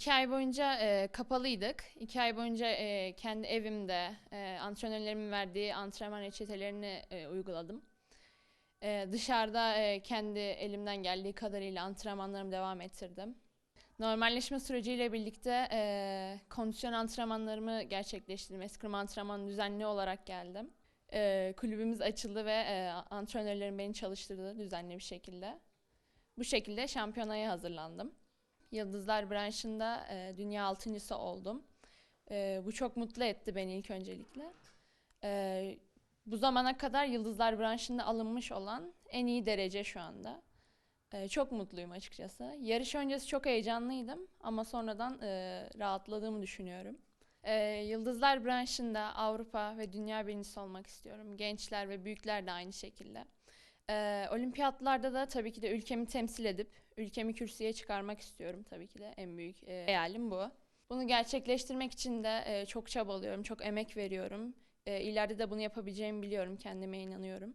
İki ay boyunca e, kapalıydık. İki ay boyunca e, kendi evimde e, antrenörlerimin verdiği antrenman reçetelerini e, uyguladım. E, dışarıda e, kendi elimden geldiği kadarıyla antrenmanlarımı devam ettirdim. Normalleşme süreciyle birlikte e, kondisyon antrenmanlarımı gerçekleştirdim. Eskrim antrenmanı düzenli olarak geldim. E, kulübümüz açıldı ve e, antrenörlerim beni çalıştırdı düzenli bir şekilde. Bu şekilde şampiyonaya hazırlandım. Yıldızlar branşında e, dünya altıncısı oldum. E, bu çok mutlu etti beni ilk öncelikle. E, bu zamana kadar Yıldızlar branşında alınmış olan en iyi derece şu anda. E, çok mutluyum açıkçası. Yarış öncesi çok heyecanlıydım ama sonradan e, rahatladığımı düşünüyorum. E, Yıldızlar branşında Avrupa ve dünya birincisi olmak istiyorum. Gençler ve büyükler de aynı şekilde. Ee, olimpiyatlarda da tabii ki de ülkemi temsil edip ülkemi kürsüye çıkarmak istiyorum tabii ki de en büyük e, hayalim bu. Bunu gerçekleştirmek için de e, çok çabalıyorum, çok emek veriyorum. E, ileride de bunu yapabileceğimi biliyorum, kendime inanıyorum.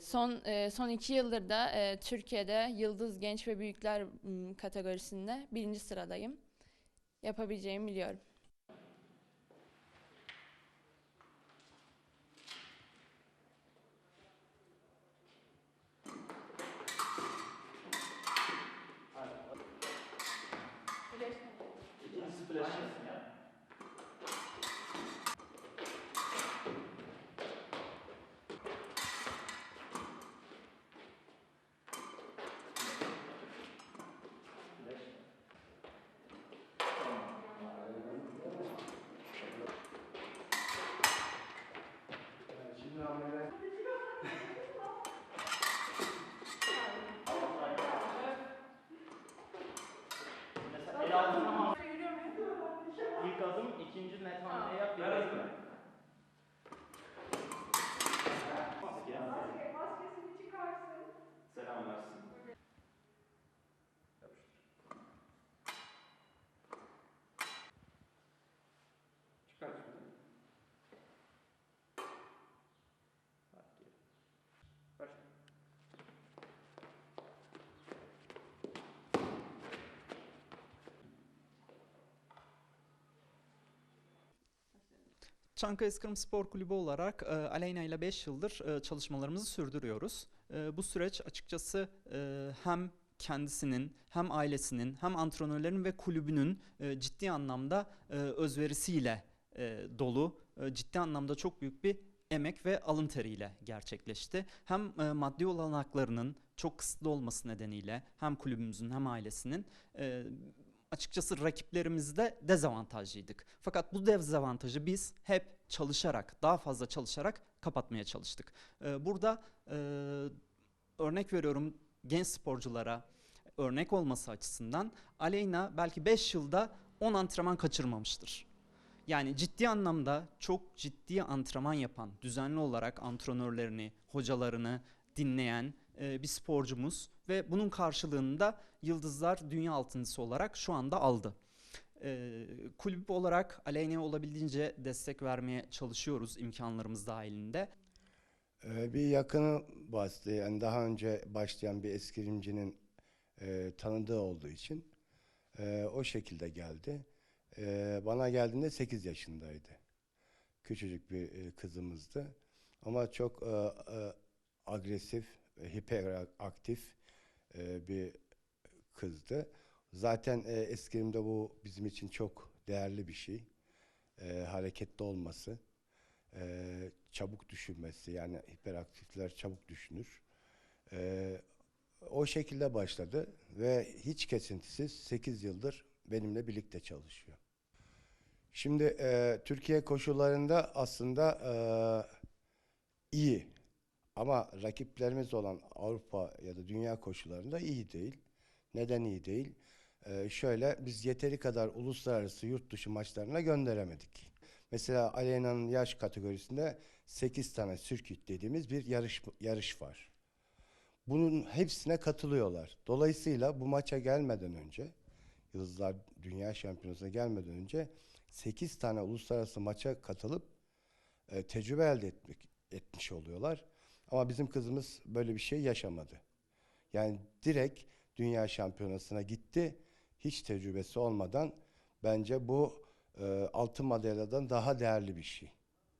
Son e, son iki yıldır da e, Türkiye'de Yıldız Genç ve Büyükler m, kategorisinde birinci sıradayım. Yapabileceğimi biliyorum. Çankaya Eskrim Spor Kulübü olarak e, Aleyna ile 5 yıldır e, çalışmalarımızı sürdürüyoruz. E, bu süreç açıkçası e, hem kendisinin hem ailesinin hem antrenörlerin ve kulübünün e, ciddi anlamda e, özverisiyle e, dolu, e, ciddi anlamda çok büyük bir emek ve alın teriyle gerçekleşti. Hem e, maddi olanaklarının çok kısıtlı olması nedeniyle hem kulübümüzün hem ailesinin e, açıkçası rakiplerimizde dezavantajlıydık. Fakat bu dezavantajı biz hep çalışarak, daha fazla çalışarak kapatmaya çalıştık. Ee, burada e, örnek veriyorum genç sporculara örnek olması açısından Aleyna belki 5 yılda 10 antrenman kaçırmamıştır. Yani ciddi anlamda çok ciddi antrenman yapan, düzenli olarak antrenörlerini, hocalarını dinleyen e, bir sporcumuz ve bunun karşılığında Yıldızlar Dünya Altıncısı olarak şu anda aldı. E, kulüp olarak Aleyna'ya olabildiğince destek vermeye çalışıyoruz imkanlarımız dahilinde. Ee, Bir yakını bastı. Yani daha önce başlayan bir eskrimcinin e, tanıdığı olduğu için e, o şekilde geldi. E, bana geldiğinde 8 yaşındaydı. Küçücük bir e, kızımızdı. Ama çok e, e, agresif, hiperaktif e, bir kızdı. Zaten e, eskrimde bu bizim için çok değerli bir şey. E, hareketli olması e, çabuk düşünmesi yani hiperaktifler çabuk düşünür. E, o şekilde başladı ve hiç kesintisiz 8 yıldır benimle birlikte çalışıyor. Şimdi e, Türkiye koşullarında aslında e, iyi ama rakiplerimiz olan Avrupa ya da dünya koşullarında iyi değil. Neden iyi değil? E, şöyle biz yeteri kadar uluslararası yurt dışı maçlarına gönderemedik. Mesela Aleyna'nın yaş kategorisinde 8 tane circuit dediğimiz bir yarış yarış var. Bunun hepsine katılıyorlar. Dolayısıyla bu maça gelmeden önce, Yıldızlar Dünya Şampiyonası'na gelmeden önce 8 tane uluslararası maça katılıp e, tecrübe elde etmek, etmiş oluyorlar. Ama bizim kızımız böyle bir şey yaşamadı. Yani direkt Dünya Şampiyonası'na gitti. hiç tecrübesi olmadan bence bu e, altın madalyadan daha değerli bir şey.